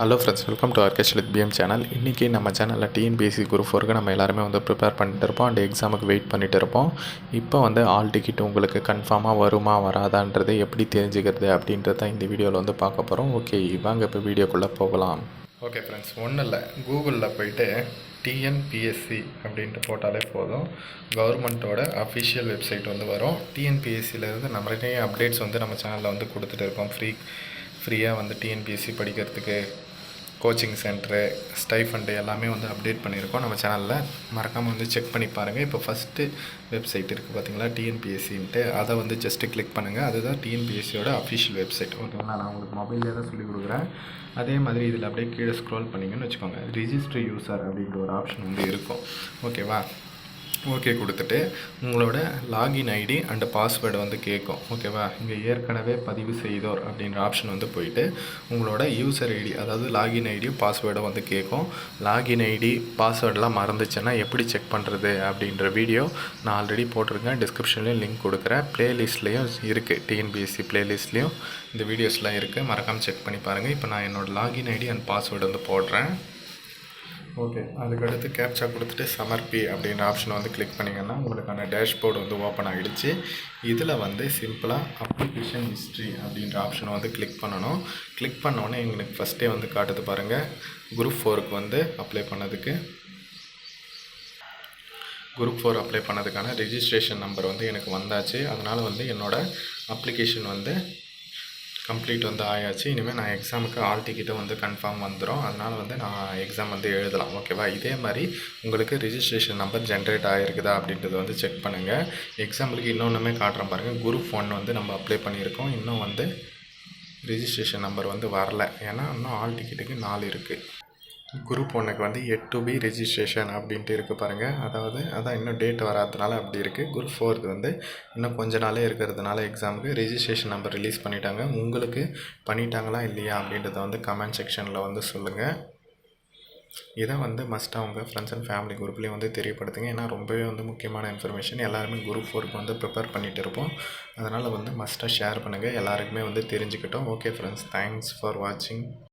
Hello friends welcome to Arkesh with PM channel இன்றைக்கி நம்ம சேனலில் டிஎன்பிஎஸ்சி குரூப் ஃபோருக்கு நம்ம எல்லாருமே வந்து ப்ரிப்பேர் பண்ணிட்டு இருப்போம். அண்ட் எக்ஸாமுக்கு வெயிட் பண்ணிட்டு இருப்போம். இப்போ வந்து ஆல் டிக்கெட் உங்களுக்கு கன்ஃபார்மாக வருமா வராதான்றது எப்படி தெரிஞ்சுக்கிறது அப்படின்றத இந்த வீடியோவில் வந்து பார்க்க போகிறோம் ஓகே வாங்க இப்போ வீடியோக்குள்ளே போகலாம். ஓகே ஃப்ரெண்ட்ஸ் ஒன்றும் இல்லை. கூகுளில் போயிட்டு டிஎன்பிஎஸ்சி அப்படின்ட்டு போட்டாலே போதும். கவர்மெண்ட்டோட அஃபிஷியல் வெப்சைட் வந்து வரும். டிஎன்பிஎஸ்சியிலேருந்து நிறைய அப்டேட்ஸ் வந்து நம்ம சேனலில் வந்து கொடுத்துட்டு இருக்கோம். ஃப்ரீ ஃப்ரீயாக வந்து டிஎன்பிஎஸ்சி படிக்கிறதுக்கு கோச்சிங் சென்டரு ஸ்டைஃபண்டு எல்லாமே வந்து அப்டேட் பண்ணியிருக்கோம் நம்ம சேனலில் மறக்காமல் வந்து செக் பண்ணி பாருங்கள் இப்போ ஃபஸ்ட்டு வெப்சைட் இருக்குது பார்த்தீங்களா டிஎன்பிஎஸ்சின்ட்டு அதை வந்து ஜஸ்ட்டு கிளிக் பண்ணுங்கள் அதுதான் டிஎன்பிஎஸ்சியோட அஃபிஷியல் வெப்சைட் ஓகேங்களா நான் உங்களுக்கு மொபைலில் தான் சொல்லிக் கொடுக்குறேன். அதே மாதிரி இதில் அப்படியே கீழே ஸ்க்ரோல் பண்ணிங்கன்னு வச்சுக்கோங்க. ரிஜிஸ்டர் யூசர் அப்படின்ற ஒரு ஆப்ஷன் வந்து இருக்கும். ஓகேவா ஓகே கொடுத்துட்டு உங்களோட லாகின் ஐடி அண்டு பாஸ்வேர்டு வந்து கேட்கும். ஓகேவா இங்கே ஏற்கனவே பதிவு செய்தோர் அப்படின்ற ஆப்ஷன் வந்து போயிட்டு உங்களோட யூசர் ஐடி அதாவது லாகின் ஐடியும் பாஸ்வேர்டும் வந்து கேட்கும். லாகின் ஐடி பாஸ்வேர்டெலாம் மறந்துச்சுன்னா எப்படி செக் பண்ணுறது அப்படின்ற வீடியோ நான் ஆல்ரெடி போட்டிருக்கேன். டிஸ்கிரிப்ஷன்லேயும் லிங்க் கொடுக்குறேன். ப்ளேலிஸ்ட்லேயும் இருக்குது டிஎன்பிஎஸ்சி ப்ளேலிஸ்ட்லேயும் இந்த வீடியோஸ்லாம் இருக்குது மறக்காமல் செக் பண்ணி பாருங்கள் இப்போ நான் என்னோடய லாகின் ஐடி அண்ட் பாஸ்வேர்டு வந்து போடுறேன். ஓகே. அதுக்கடுத்து கேப்சா கொடுத்துட்டு சமர்ப்பி அப்படின்ற ஆப்ஷனை வந்து கிளிக் பண்ணிங்கன்னா உங்களுக்கான டேஷ்போர்டு வந்து ஓப்பன் ஆகிடுச்சு இதில் வந்து சிம்பிளாக அப்ளிகேஷன் ஹிஸ்ட்ரி அப்படின்ற ஆப்ஷனை வந்து கிளிக் பண்ணணும். கிளிக் பண்ணோடனே எங்களுக்கு ஃபஸ்ட்டே வந்து காட்டுது பாருங்கள் குரூப் ஃபோருக்கு வந்து அப்ளை பண்ணதுக்கு. குரூப் ஃபோர் அப்ளை பண்ணதுக்கான ரிஜிஸ்ட்ரேஷன் நம்பர் வந்து எனக்கு வந்தாச்சு. அதனால் வந்து என்னோடய அப்ளிகேஷன் வந்து கம்ப்ளீட் வந்து ஆயாச்சு. இனிமேல் நான் எக்ஸாமுக்கு ஆல் டிக்கெட்டும் வந்து கன்ஃபார்ம் வந்துடும் அதனால் வந்து நான் எக்ஸாம் வந்து எழுதலாம். ஓகேவா இதே மாதிரி உங்களுக்கு ரிஜிஸ்ட்ரேஷன் நம்பர் ஜென்ரேட் ஆகிருக்குதா அப்படின்றத வந்து செக் பண்ணுங்கள் எக்ஸாம்பிளுக்கு இன்னொன்றுமே காட்டுறேன் பாருங்கள் குரூப் ஒன் வந்து நம்ம அப்ளை பண்ணியிருக்கோம். இன்னும் வந்து ரிஜிஸ்ட்ரேஷன் நம்பர் வந்து வரல. ஏன்னா இன்னும் ஆல் டிக்கெட்டுக்கு நாலு இருக்குது குரூப் ஒன்றுக்கு வந்து எட் டு பி ரெஜிஸ்ட்ரேஷன் அப்படின்ட்டு இருக்குது பாருங்கள் அதாவது அதான் இன்னும் டேட் வராதனால அப்படி இருக்குது குரூப் ஃபோர்க்கு வந்து இன்னும் கொஞ்ச நாளே இருக்கிறதுனால எக்ஸாமுக்கு ரெஜிஸ்ட்ரேஷன் நம்பர் ரிலீஸ் பண்ணிட்டாங்க. உங்களுக்கு பண்ணிட்டாங்களா இல்லையா அப்படின்றத வந்து கமெண்ட் செக்ஷனில் வந்து சொல்லுங்கள் இதை வந்து மஸ்ட்டாக உங்கள் ஃப்ரெண்ட்ஸ் அண்ட் ஃபேமிலி குரூப்லேயும் வந்து தெரியப்படுத்துங்க. ஏன்னா ரொம்பவே வந்து முக்கியமான இன்ஃபர்மேஷன் எல்லாருமே குரூப் ஃபோருக்கு வந்து ப்ரிப்பேர் பண்ணிகிட்டு இருப்போம். அதனால் வந்து மஸ்ட்டாக ஷேர் பண்ணுங்கள் எல்லாருக்குமே வந்து தெரிஞ்சுக்கிட்டோம். ஓகே ஃப்ரெண்ட்ஸ் தேங்க்ஸ் ஃபார் வாட்சிங்